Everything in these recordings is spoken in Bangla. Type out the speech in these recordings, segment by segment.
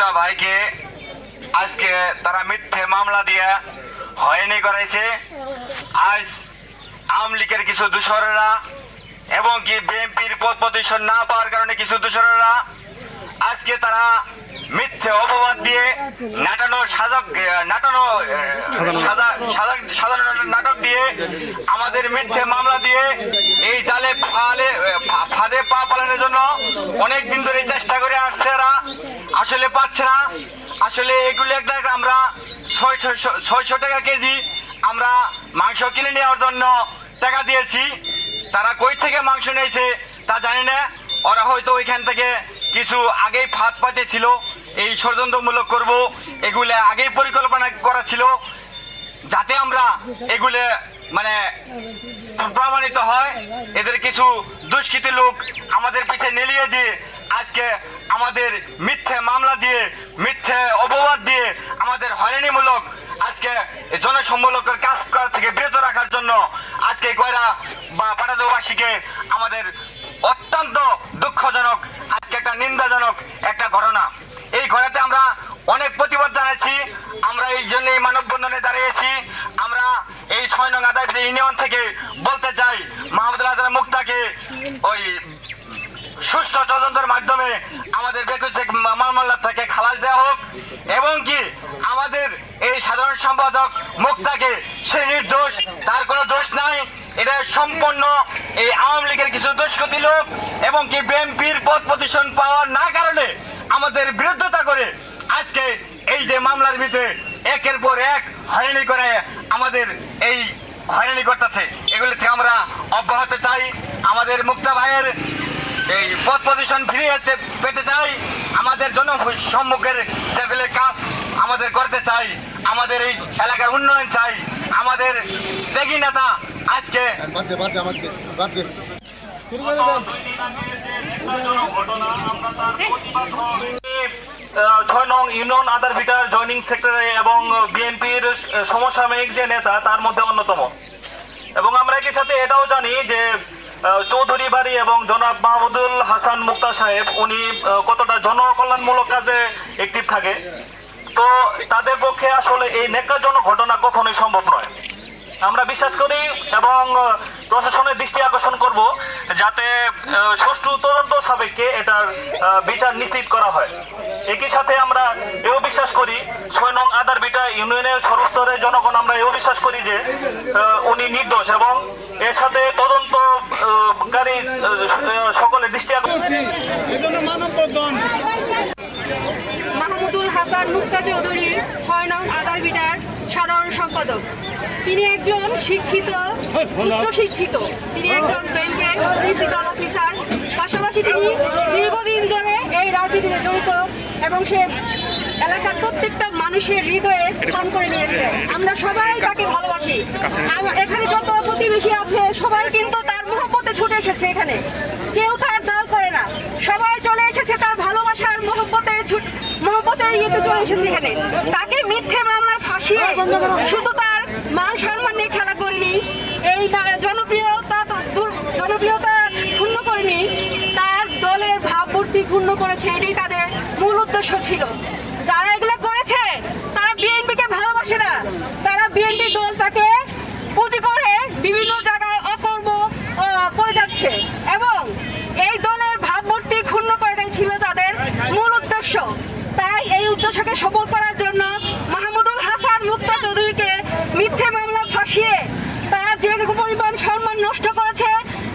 মুক্তা ভাইকে আজকে তারা মিথ্যে মামলা দিয়ে হয়নি করাইছে। আজ আওয়ামী লীগের কিছু দূষরেরা এবং কি বিএনপির পদ প্রতিষ্ঠান না পাওয়ার কারণে কিছু দূষরেরা আজকে তারা মিথ্যে অপবাদ দিয়ে নাটানো সাজক নাটানো সাজা- নাটক দিয়ে আমাদের মিথ্যে মামলা দিয়ে এই জালে ফালে ফাঁদে পা পালানোর জন্য অনেক দিন ধরে চেষ্টা করে আসছে এরা। আসলে পাচ্ছে না। আসলে এগুলো একটা আমরা ছয়শো টাকা কেজি আমরা মাংস কিনে নেওয়ার জন্য টাকা দিয়েছি। তারা কই থেকে মাংস নিয়েছে তা জানি না। ওরা হয়তো ওইখান থেকে কিছু আগেই ফাঁদ পাতেছিল। এই ষড়যন্ত্রমূলক করব। এগুলো আগেই পরিকল্পনা করা ছিল। যাতে আমরা এগুলো মানে প্রমাণিত হয়। এদের কিছু দুষ্কৃতী লোক আমাদের পিছে নেলিয়ে দিয়ে আজকে আমাদের মিথ্যে মামলা দিয়ে, মিথ্যে অপবাদ দিয়ে আমাদের হয়রানিমূলক আজকে জনসম্মূলকের কাজ করা থেকে বিরত রাখার জন্য আজকে কয়রা বা পাটাদবাসীকে আমাদের অত্যন্ত দুঃখজনক, আজকে একটা নিন্দাজনক একটা ঘটনা। এই ঘটনাতে আমরা অনেক প্রতিবাদ জানাচ্ছি আমরা এই জন্যই মানববন্ধনে দাঁড়িয়েছি, আমরা এই ছয় নং আদায় ইউনিয়ন থেকে বলতে চাই, মাহমুদুল হাসান মুক্তাকে ওই সুষ্ঠু তদন্তের মাধ্যমে আমাদের বেকুচে মামলা থেকে খালাস দেওয়া হোক এবং কি আমাদের এই সাধারণ সম্পাদক মুক্তাকে সে নির্দোষ তার কোনো দোষ নাই এটা সম্পূর্ণ এই আওয়ামী লীগের কিছু দুষ্কৃতী লোক এবং কি বিএনপির পদ প্রতিষ্ঠান পাওয়ার না কারণে আমাদের বিরুদ্ধতা করে আজকে এই যে মামলার ভিতরে একের পর এক হয়রানি করে আমাদের এই হয়রানি করতেছে। এগুলি থেকে আমরা অব্যাহত চাই। আমাদের মুক্তা ভাইয়ের এই পথ পজিশন ফিরে আছে পেতে চাই। আমাদের জন সম্মুখের যেগুলো কাজ আমাদের করতে চাই। আমাদের এই এলাকার উন্নয়ন চাই। আমাদের ত্যাগী নেতা আজকে ছয় নং ইউনিয়ন আদার ভিটার জয়নিং সেক্টরে এবং বিএনপির সমসাময়িক যে নেতা তার মধ্যে অন্যতম। এবং আমরা একই সাথে এটাও জানি যে চৌধুরী বাড়ি এবং জনাব মাহমুদুল হাসান মুক্তা সাহেব উনি কতটা জনকল্যাণমূলক কাজে অ্যাক্টিভ থাকে। তো তাদের পক্ষে আসলে এই নেকাজনক ঘটনা কখনোই সম্ভব নয়। আমরা বিশ্বাস করি এবং প্রশাসনের দৃষ্টি আকর্ষণ করব যাতে সুষ্ঠু তদন্ত সাপেক্ষে এটার বিচার নিশ্চিত করা হয়। একই সাথে আমরা এও বিশ্বাস করি, ছয় নং আদার বিটা ইউনিয়নের সর্বস্তরের জনগণ, আমরা এও বিশ্বাস করি যে উনি নির্দোষ এবং এর সাথে তদন্তকারী সকলের দৃষ্টি আকর্ষণ হাসান মুক্তা চৌধুরী ছয় নং আদারবিটার সাধারণ সম্পাদক। তিনি একজন শিক্ষিত, উচ্চ শিক্ষিত। তিনি একজন ব্যাংকের প্রিন্সিপাল অফিসার পাশাপাশি তিনি দীর্ঘদিন ধরে এই রাজনীতিতে জড়িত এবং সে এলাকার প্রত্যেকটা মানুষের হৃদয়ে স্থান করে নিয়েছে। আমরা সবাই তাকে ভালোবাসি। এখানে যত প্রতিবেশী আছে, সবাই কিন্তু তার মহব্বতে ছুটে এসেছে এখানে কেউ তার দল করে না সবাই চলে এসেছে তার ভালোবাসার মহব্বতের ছুট মহব্বতের ইয়েতে চলে এসেছে এখানে। তাকে মিথ্যে মামলায় ফাঁসিয়ে শুধু তার মান সম্মান নিয়ে খেলা করেনি, এই তার জনপ্রিয়তা জনপ্রিয়তা ক্ষুণ্ণ করেনি, তার দলের ভাবমূর্তি ক্ষুণ্ণ করেছে, এটাই তাদের মূল উদ্দেশ্য ছিল যারা এগুলো করেছে তারা বিএনপিকে ভালোবাসে না তারা বিএনপি দল তাকে পুঁজি করে বিভিন্ন জায়গায় অকর্ম আহ, করে যাচ্ছে এবং এই দলের ভাবমূর্তি ক্ষুণ্ণ করাটাই ছিল তাদের মূল উদ্দেশ্য তাই এই উদ্দেশ্যকে সফল করার জন্য মাহমুদুল হাসান মুক্তা চৌধুরীকে মিথ্যে মামলা ফাঁসিয়ে তার যে পরিমাণ সম্মান নষ্ট করেছে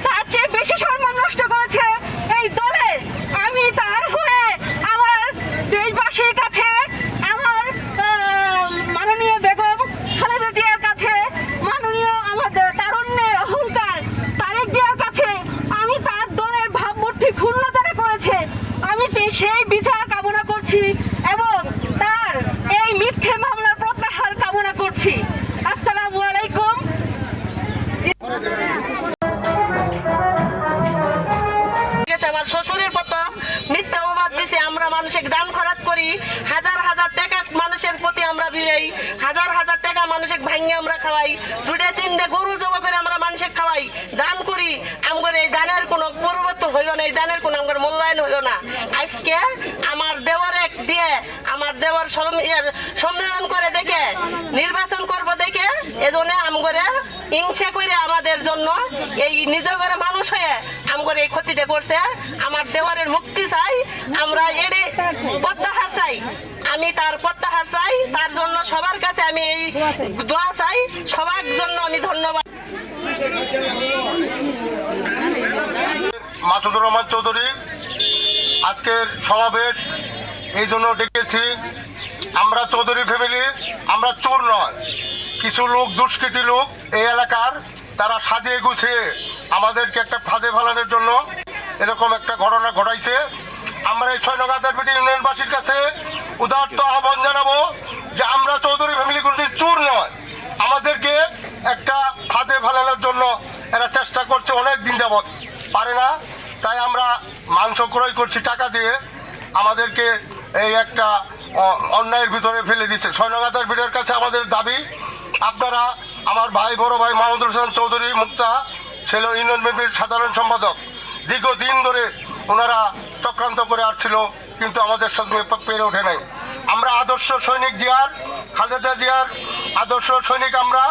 তার চেয়ে বেশি সম্মান নষ্ট করেছে এই দলের আমি তার হয়ে আমার দেশবাসীর কাছে আমার আহ, মানুষের প্রতি আমরা এই হাজার হাজার টাকা মানুষের ভাঙ্গে আমরা খাওয়াই দুটা তিনটা গরু জমা করে আমরা মানুষের খাওয়াই, দান করি। আমার এই দানের কোনো পরিবর্তন হইল না, এই দানের কোনো আমার মূল্যায়ন হইল না। আজকে আমার দেওয়ার এক দিয়ে, আমার দেওয়ার সম- সম্মেলন করে দেখে, নির্বাচন করব দেখে এজনে আমগরে হিংসা করে আমাদের জন্য এই নিজ ঘরে মানুষ হয়ে আমগরে এই ক্ষতিটা করছে। আমার দেওয়ারের মুক্তি চাই, আমরা এড়ে প্রত্যাহার চাই। আমি তার প্রত্যাহার চাই, তার জন্য সবার কাছে আমি এই দোয়া চাই, সবার জন্য আমি ধন্যবাদ। মাসুদুর রহমান চৌধুরী, আজকের সমাবেশ এই জন্য ডেকেছি, আমরা চৌধুরী ফ্যামিলি আমরা চোর নয়। কিছু লোক দুষ্কৃতী লোক এই এলাকার, তারা সাজিয়ে গুছিয়ে আমাদেরকে একটা ফাঁদে ফেলানোর জন্য এরকম একটা ঘটনা ঘটাইছে। আমরা এই ছয় নগাদারপেটি ইউনিয়নবাসীর কাছে উদার্ত আহ্বান জানাব যে আমরা চৌধুরী ফ্যামিলি কোনোদিন চুর নয়, আমাদেরকে একটা ফাঁদে ফেলানোর জন্য এরা চেষ্টা করছে অনেক দিন যাবৎ। পারে না, তাই আমরা মাংস ক্রয় করছি টাকা দিয়ে, আমাদেরকে এই একটা অন্যায়ের ভিতরে ফেলে দিচ্ছে। ছয়নগাতার ভিড়ের কাছে আমাদের দাবি আপনারা আমার ভাই, বড় ভাই মাহমুদুল হোসেন চৌধুরী মুক্তা, ছিল ইউনিয়ন বিএনপির সাধারণ সম্পাদক, দীর্ঘদিন ধরে ওনারা চক্রান্ত করে আসছিল, কিন্তু আমাদের সঙ্গে পেরে ওঠে নাই। আমরা আদর্শ সৈনিক জিয়ার, খালেদা জিয়ার আদর্শ সৈনিক আমরা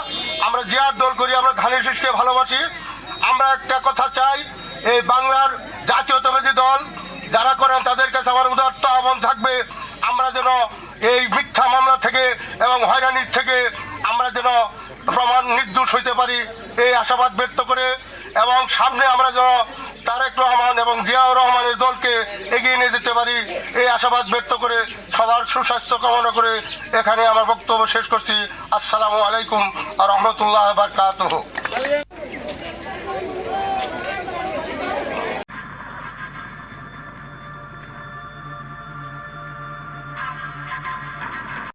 আমরা জিয়ার দল করি, আমরা ধানের শীষকে ভালোবাসি। আমরা একটা কথা চাই, এই বাংলার জাতীয়তাবাদী দল যারা করেন তাদের কাছে আমার উদার্ত আহ্বান থাকবে, আমরা যেন এই মিথ্যা মামলা থেকে এবং হয়রানির থেকে আমরা যেন প্রমাণ নির্দোষ হইতে পারি, এই আশাবাদ ব্যক্ত করে এবং সামনে আমরা যেন তারেক রহমান এবং জিয়াউর রহমানের দলকে এগিয়ে নিয়ে যেতে পারি, এই আশাবাদ ব্যক্ত করে সবার সুস্বাস্থ্য কামনা করে এখানে আমার বক্তব্য শেষ করছি। আসসালামু আলাইকুম আর রহমতুল্লাহ বারকাতহ।